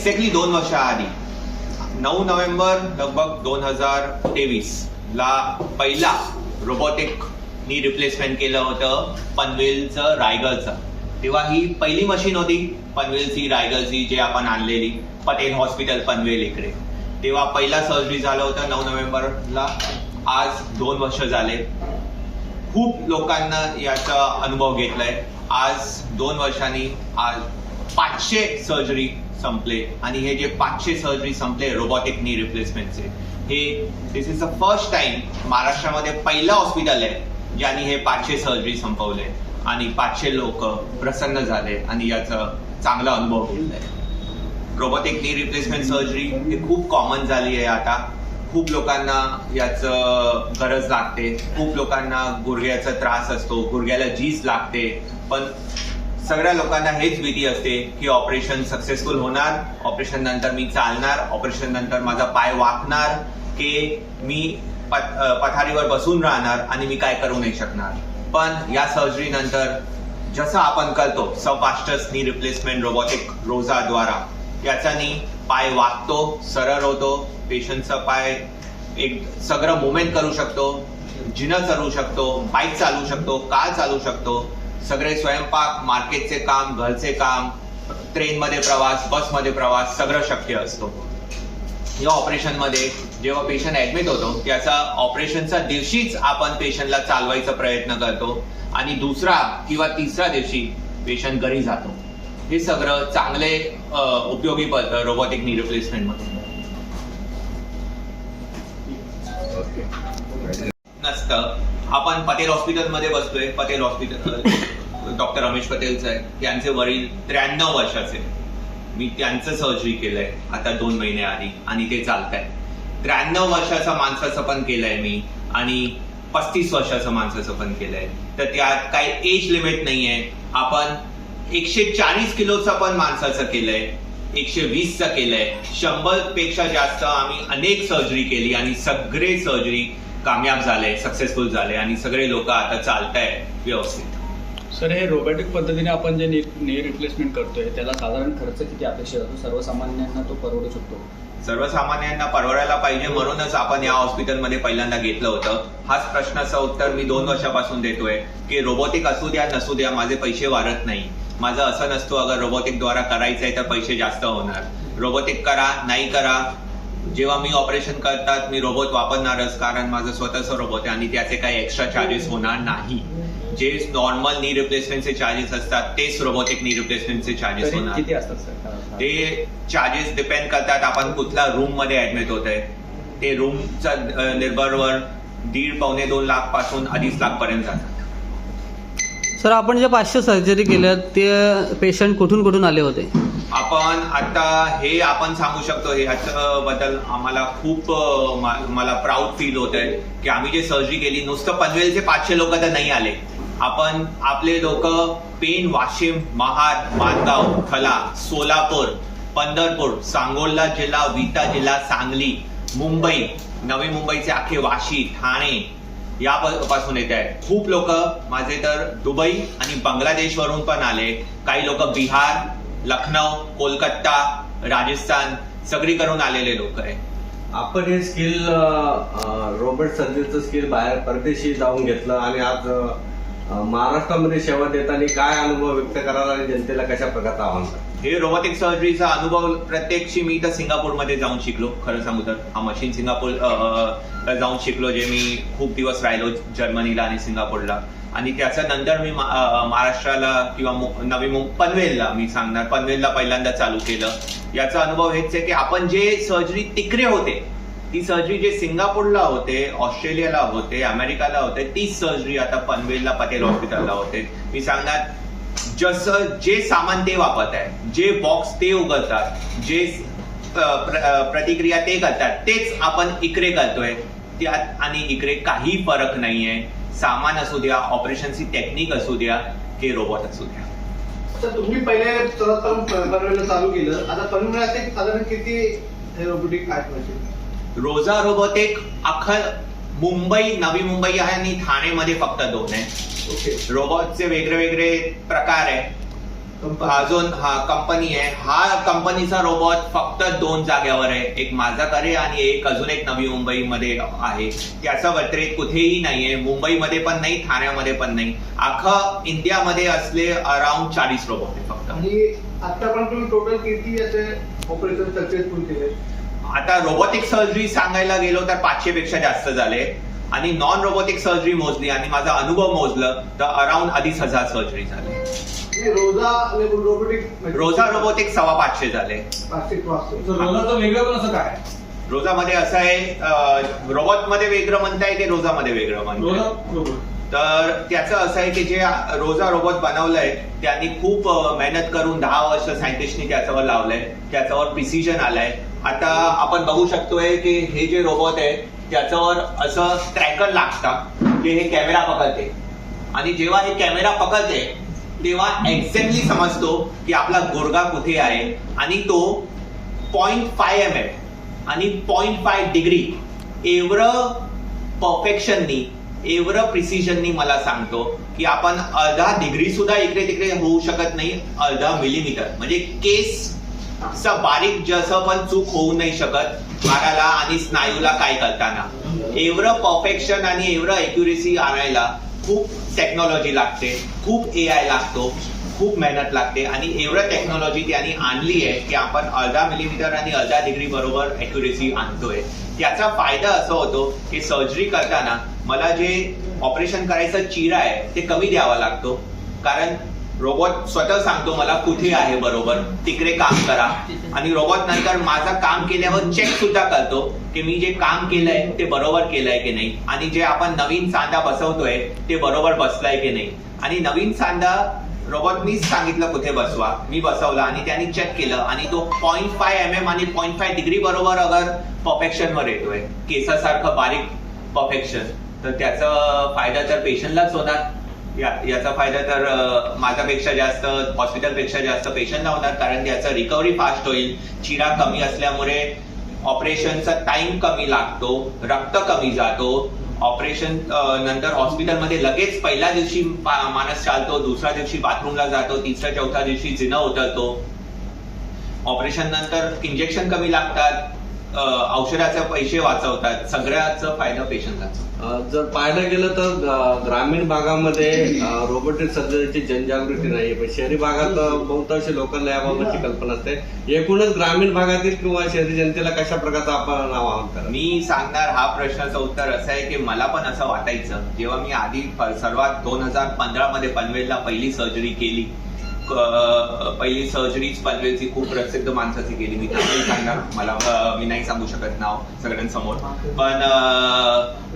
दोन एक्झॅक्टली दोन वर्षा आधी. नऊ नोव्हेंबर लगभग दोन हजार तेवीस ला पहिला रोबोटिक नी रिप्लेसमेंट केलं होतं पनवेलचं रायगडचं. तेव्हा ही पहिली मशीन होती पनवेलची रायगडची जे आपण आणलेली पटेल हॉस्पिटल पनवेल इकडे. तेव्हा पहिला सर्जरी झालं होतं नऊ नोव्हेंबरला. आज दोन वर्ष झाले. खूप लोकांना याचा अनुभव घेतलाय. आज दोन वर्षांनी आज पाचशे सर्जरी संपले. आणि हे जे पाचशे सर्जरी संपले रोबोटिक नी रिप्लेसमेंटचे हे this is the first time महाराष्ट्रामध्ये पहिलं हॉस्पिटल आहे ज्यांनी हे पाचशे सर्जरी संपवले. आणि पाचशे लोक प्रसन्न झाले आणि याचा चांगला अनुभव घेतलाय रोबोटिक नी रिप्लेसमेंट सर्जरी हे खूप कॉमन झाली आहे आता. खूप लोकांना याचं गरज लागते. खूप लोकांना गुडघ्याचा त्रास असतो गुडघ्याला जीज लागते. पण सगळ्या लोकांना हेच भीती असते की ऑपरेशन सक्सेसफुल होणार ऑपरेशन नंतर मी चालणार ऑपरेशन नंतर माझा पाय वाकणार की मी पथ- पथारीवर बसून राहणार आणि मी काय करू नाही शकणार. पण या सर्जरी नंतर जसं आपण करतो सबफास्टस नी रिप्लेसमेंट रोबोटिक रोजाद्वारा याच्यानी पाय वाकतो सरळ होतो पेशंटचा पाय एक सगळं मुवमेंट करू शकतो जिनं चालू शकतो बाईक चालू शकतो कार चालू शकतो सगळे स्वयंपाक मार्केटचे काम घरचे काम ट्रेनमध्ये प्रवास बसमध्ये प्रवास सगळं शक्य असतो. या ऑपरेशनमध्ये जेव्हा पेशंट ऍडमिट होतो त्याचा ऑपरेशनच्या दिवशीच आपण पेशंटला चालवायचा प्रयत्न करतो आणि दुसरा किंवा तिसऱ्या दिवशी पेशंट घरी जातो. हे सगळं चांगले उपयोगी पडतं रोबोटिक नी रिप्लेसमेंटमध्ये नसतं. आपण पटेल हॉस्पिटलमध्ये बसतोय पटेल हॉस्पिटल डॉक्टर रमेश पटेलचं आहे. त्यांचे वडील त्र्याण्णव वर्षाचे मी त्यांचं सर्जरी केलंय आता दोन महिने आधी आणि ते चालत आहे त्र्याण्णव वर्षाचा माणसाचं पण केलंय मी आणि पस्तीस वर्षाचं माणसाचं पण केलंय. तर त्यात काही एज लिमिट नाहीये. आपण एकशे चाळीस किलोचं पण माणसाचं केलंय. एकशे वीसचं केलंय. शंभरपेक्षा जास्त आम्ही अनेक सर्जरी केली आणि सगळे सर्जरी कामयाब झाले सक्सेसफुल झाले आणि सगळे लोक आता चालताय व्यवस्थित. सर हे रोबोटिक पद्धतीने आपण जे नी नी रिप्लेसमेंट करतोय त्याला साधारण खर्च किती अपेक्षित असतो? सर्वसामान्यांना तो परवडू शकतो. सर्वसामान्यांना परवडायला पाहिजे म्हणूनच आपण या हॉस्पिटलमध्ये पहिल्यांदा घेतलं होतं. हाच प्रश्नाचं उत्तर मी दोन वर्षापासून देतोय की रोबोटिक असू द्या नसू द्या माझे पैसे वाढत नाही. माझं असं नसतो अगर रोबोटिक द्वारा करायचंय तर पैसे जास्त होणार. रोबोटिक करा नाही करा जेव्हा मी ऑपरेशन करतात मी रोबोट वापरणारच कारण माझं स्वतःचं रोबोट आहे आणि त्याचे काही एक्स्ट्रा चार्जेस होणार नाही. जे नॉर्मल नी रिप्लेसमेंटचे चार्जेस असतात तेच रोबोटिक नी रिप्लेसमेंटचे चार्जेस होणार. ते चार्जेस डिपेंड करतात आपण कुठल्या रूममध्ये ऍडमिट होत आहे ते रूमच्या निर्भरवर दीड पावणे दोन लाखपासून अडीच लाख पर्यंत जातात. सर आपण जे पाचशे सर्जरी केल्या ते पेशंट कुठून कुठून आले होते? आपण आता हे आपण सांगू शकतो हे बद्दल आम्हाला खूप मला प्राऊड फील होत आहे की आम्ही जे सर्जरी केली नुसतं पनवेलचे पाचशे लोक तर नाही आले. आपण आपले लोक पेन वाशिम महाड मानगाव खला सोलापूर पंढरपूर सांगोला जिल्हा विटा जिल्हा सांगली मुंबई नवी मुंबईचे अख्खे वाशी ठाणे या पासून येत आहेत खूप लोक माझे तर दुबई आणि बांगलादेशवरून पण आले. काही लोक बिहार लखनौ कोलकाता राजस्थान सगळीकडून आलेले लोक आहे आपण हे स्किल रोबोट सर्जरीचं स्किल बाहेर परदेशी जाऊन घेतलं आणि आज महाराष्ट्रामध्ये सेवा देताना काय अनुभव व्यक्त करायला आणि जनतेला कशा प्रकारचा आव्हान हे रोबोटिक सर्जरीचा अनुभव प्रत्यक्षी मी तर सिंगापूरमध्ये जाऊन शिकलो. खरं सांगू तर हा मशीन सिंगापूर जाऊन शिकलो जे मी खूप दिवस राहिलो जर्मनीला आणि सिंगापूरला. आणि त्याच्या नंतर मी महाराष्ट्राला किंवा नवी मुं- पनवेलला मी सांगणार पनवेलला पहिल्यांदा चालू केलं. याचा अनुभव हेच आहे की आपण जे सर्जरी तिकडे होते ती सर्जरी जे सिंगापूरला होते ऑस्ट्रेलियाला होते अमेरिकाला होते तीच सर्जरी आता पनवेलला पटेल हॉस्पिटलला होते. मी सांगणार जसं जे सामान ते वापरत आहे जे बॉक्स ते उघडतात जे प्रतिक्रिया ते करतात तेच आपण इकडे करतोय. त्यात आणि इकडे काही फरक नाहीये. सामान असू द्या ऑपरेशनची टेक्निक असू द्या हे रोबोट असू द्या. तर तुम्ही पहिले चालू केलं. आता पनवेलचे साधारण किती रोबोटिक आहेत रोजा रोबोटिक अख्खा मुंबई नवी मुंबई आहे आणि ठाणेमध्ये फक्त दोन आहे. ओके रोबोटचे वेगळे वेगळे प्रकार आहे. अजून हा कंपनी आहे हा कंपनीचा रोबोट फक्त दोन जाग्यावर आहे. एक माझाकडे आणि एक अजून एक नवी मुंबईमध्ये आहे. त्याचा व्यतिरिक्त कुठेही नाहीये मुंबईमध्ये पण नाही ठाण्यामध्ये पण नाही. अख्खा इंडियामध्ये असले अराउंड चाळीस रोबोट आहे फक्त. आणि आतापर्यंत तुम्ही टोटल किती असे ऑपरेशन सक्सेसफुल केले? आता रोबोटिक सर्जरी सांगायला गेलो तर पाचशे पेक्षा जास्त झाले. आणि नॉन रोबोटिक सर्जरी मोजली आणि माझा अनुभव मोजलं तर अराउंड अडीच हजार सर्जरी झाले. रोजा रोबोटिक रोजा रोबोटिक सव्वा पाचशे झाले. काय? रोजामध्ये असं आहे रोबोटमध्ये वेगळं म्हणताय की रोजामध्ये वेगळं रोजा म्हणताय रोबोट तर त्याचं असं आहे की जे रोजा रोबोट बनवलंय त्यांनी खूप मेहनत करून दहा वर्ष सायंटिस्टनी त्याच्यावर लावलंय त्याच्यावर प्रिसिजन आलंय. आता आपण बघू शकतोय की हे जे रोबोट आहे त्याच्यावर असं ट्रॅकर लागतं की हे कॅमेरा पकडते. आणि जेव्हा हे कॅमेरा पकडते तेव्हा एक्झॅक्टली समजतो की आपला गुडगा कुठे आहे आणि तो पॉईंट फाय एम एम आणि पॉईंट फाय डिग्री एवढं परफेक्शननी एवढं प्रिसिजननी मला सांगतो की आपण अर्धा डिग्री सुद्धा इकडे तिकडे होऊ शकत नाही अर्धा मिलीमीटर म्हणजे केस बारीक जसं पण चूक होऊ नाही शकत. हाडाला आणि स्नायूला काय करताना. एवढं परफेक्शन आणि एवढं एक्युरेसी आणायला खूप टेक्नॉलॉजी लागते खूप ए आय लागतो खूप मेहनत लागते आणि एवढं टेक्नॉलॉजी त्यांनी आणली आहे की आपण अर्धा मिलीमीटर आणि अर्धा डिग्री बरोबर एक्युरेसी आणतोय. त्याचा फायदा असा होतो की सर्जरी करताना मला जे ऑपरेशन करायचं चिरा आहे ते कमी द्यावा लागतो. कारण रोबोट स्वतः सांगतो मला कुठे आहे बरोबर तिकडे काम करा. आणि रोबोट नंतर माझं काम केल्यावर चेक सुद्धा करतो की मी जे काम केलंय ते बरोबर केलंय की नाही. आणि जे आपण नवीन सांधा बसवतोय ते बरोबर बसलाय की नाही. आणि नवीन सांधा रोबोटनीच सांगितलं कुठे बसवा. मी बसवला आणि त्याने चेक केलं आणि तो पॉईंट फाय एम एम आणि पॉईंट फाय डिग्री बरोबर अगर परफेक्शन वर येतोय. केसासारखं बारीक परफेक्शन तर त्याचा फायदा तर पेशंटलाच होणार. या याचा फायदा तर माझ्यापेक्षा जास्त हॉस्पिटलपेक्षा जास्त पेशंटला होणार कारण याचं रिकव्हरी फास्ट होईल. चिरा कमी असल्यामुळे ऑपरेशनचा टाइम कमी लागतो रक्त कमी जातो. ऑपरेशन नंतर हॉस्पिटलमध्ये लगेच पहिल्या दिवशी पा- माणूस चालतो दुसऱ्या दिवशी बाथरूमला जातो तिसऱ्या चौथ्या दिवशी जिनं उतरतो. ऑपरेशन नंतर इंजेक्शन कमी लागतात. औषधाचे पैसे वाचवतात. सगळ्याचा फायदा पेशंटलाच अं, जर पाहायला गेलं तर ग्रामीण भागामध्ये रोबोटिक सर्जरीची जनजागृती नाही पण शहरी भागात बहुतांशी लोकांना याबाबतची कल्पना असते. एकूणच ग्रामीण भागातील किंवा शहरी जनतेला कशा प्रकारचं आपण आवाहन करा मी सांगणार हा प्रश्नाचं उत्तर असं आहे की मला पण असं वाटायचं. जेव्हा मी आधी सर्वात दोन हजार पंधरा मध्ये पनवेलला पहिली सर्जरी केली पहिली सर्जरीच पनवेलची खूप प्रसिद्ध माणसाची गेली मी त्यामुळे सांगणार. मला मी नाही सांगू शकत नाव सगळ्यांसमोर. पण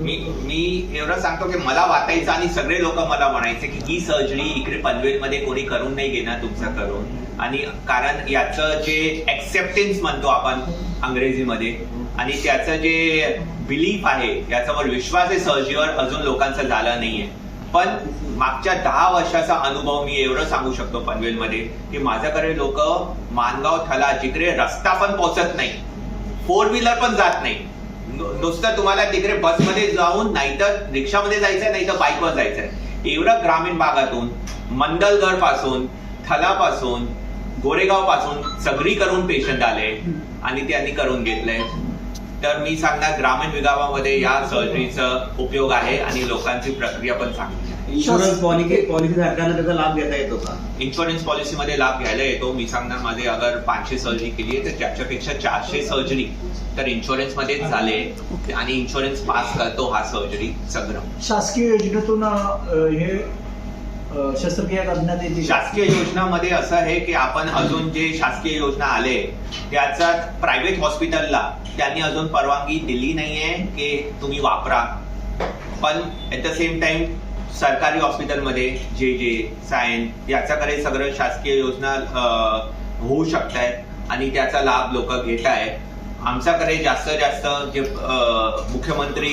मी मी एवढं सांगतो की मला वाटायचं आणि सगळे लोक मला म्हणायचे की ही सर्जरी इकडे पनवेलमध्ये कोणी करून नाही घेणार तुमचं करून. आणि कारण याचं जे एक्सेप्टन्स म्हणतो आपण अंग्रेजीमध्ये आणि त्याचं जे बिलीफ आहे याच्यावर विश्वास आहे सर्जीवर अजून लोकांचा झाला नाहीये. पण मागच्या दहा वर्षाचा अनुभव मी एवढं सांगू शकतो पनवेलमध्ये की माझ्याकडे लोक मानगाव थला जिकडे रस्ता पण पोहोचत नाही फोर व्हीलर पण जात नाही. नुसतं तुम्हाला तिकडे बसमध्ये जाऊन नाहीतर रिक्षामध्ये जायचंय नाही तर बाईकवर जायचंय. एवढं ग्रामीण भागातून मंडलगडपासून थलापासून गोरेगावपासून सगळी करून पेशंट आले आणि त्यांनी करून घेतलंय तर मी सांगणार ग्रामीण विभागामध्ये या सर्जरीचा उपयोग आहे आणि लोकांची प्रक्रिया पण चांगली इन्शुरन्स पॉलिसी पॉलिसी धारकांना त्याचा लाभ घेता येतो का इन्शुरन्स पॉलिसीमध्ये लाभ घ्यायला येतो. मी सांगणार माझे अगर पाचशे सर्जरी केली आहे तर त्याच्यापेक्षा चारशे सर्जरी तर इन्शुरन्स मध्येच झाले. आणि इन्शुरन्स पास करतो हा सर्जरी सगळं शासकीय योजनेतून अ, हे अ, शस्त्रक्रिया करण्यात येते शासकीय योजनामध्ये असं आहे की आपण अजून जे शासकीय योजना आले त्याचा प्रायव्हेट हॉस्पिटलला त्यांनी अजून परवानगी दिली नाहीये की तुम्ही वापरा. पण ऍट द सेम टाइम सरकारी हॉस्पिटलमध्ये जे जे सायन याच्याकडे सगळं शासकीय योजना होऊ शकत आहेत आणि त्याचा लाभ लोक घेत आहेत आमच्याकडे जास्तीत जास्त जे मुख्यमंत्री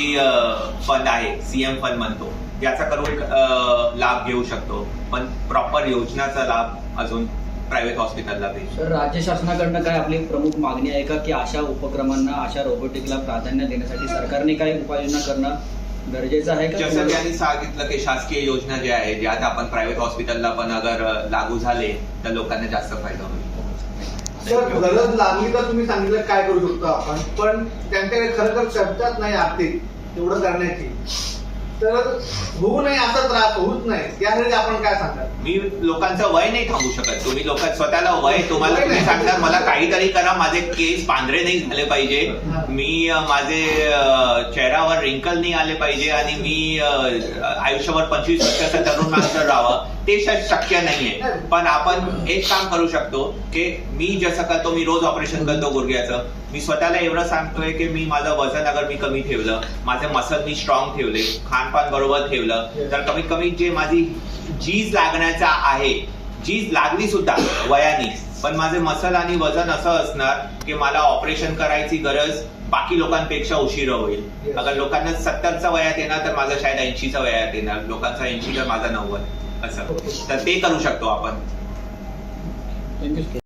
फंड आहे सीएम फंड म्हणतो याचा करून लाभ घेऊ शकतो. पण प्रॉपर योजनाचा लाभ अजून प्रायव्हेट हॉस्पिटलला भेटतो राज्य शासनाकडनं काय आपली प्रमुख मागणी आहे का की अशा उपक्रमांना अशा रोबोटिकला प्राधान्य देण्यासाठी सरकारने काही उपाययोजना करणं गरजेचं आहे का जसं त्यांनी सांगितलं की शासकीय योजना ज्या आहे ज्या आता आपण प्रायव्हेट हॉस्पिटलला पण अगर लागू झाले तर लोकांना जास्त फायदा होईल. सर गरज लागली तर तुम्ही सांगितलं काय करू शकतो आपण? पण त्यांच्याकडे खरं तर चर्चाच नाही आर्थिक तेवढं करण्याची. तर होऊ नये असा त्रास होऊच नाही त्यासाठी आपण काय सांगाल मी लोकांचं वय नाही थांबू शकत. तुम्ही लोक स्वतःला वय तुम्हाला वय तुम्ही नाही. सांगणार मला काहीतरी करा माझे केस पांढरे नाही झाले पाहिजे. हा. मी माझे चेहऱ्यावर रिंकल नाही आले पाहिजे आणि मी आयुष्यभर पंचवीस वर्षाचं तरुण माणसं राहावं. ते शक्य नाहीये. पण आपण एक काम करू शकतो की मी जसं करतो मी रोज ऑपरेशन करतो गुडघ्याचं. मी स्वतःला एवढं सांगतोय की मी माझं वजन अगर मी कमी ठेवलं माझे मसल मी स्ट्रॉंग ठेवले खानपान बरोबर ठेवलं तर कमीत कमी जे माझी झीज लागण्याचा आहे झीज लागली सुद्धा वयाने पण माझे मसल आणि वजन असं असणार की मला ऑपरेशन करायची गरज बाकी लोकांपेक्षा उशिरा होईल. Yes. अगर लोकांना सत्तरचा वयात येणार तर माझं शायद ऐंशीचा वयात येणार. लोकांचा ऐंशी तर माझा नव्वद. असं. तर ते करू शकतो आपण. थँक्यू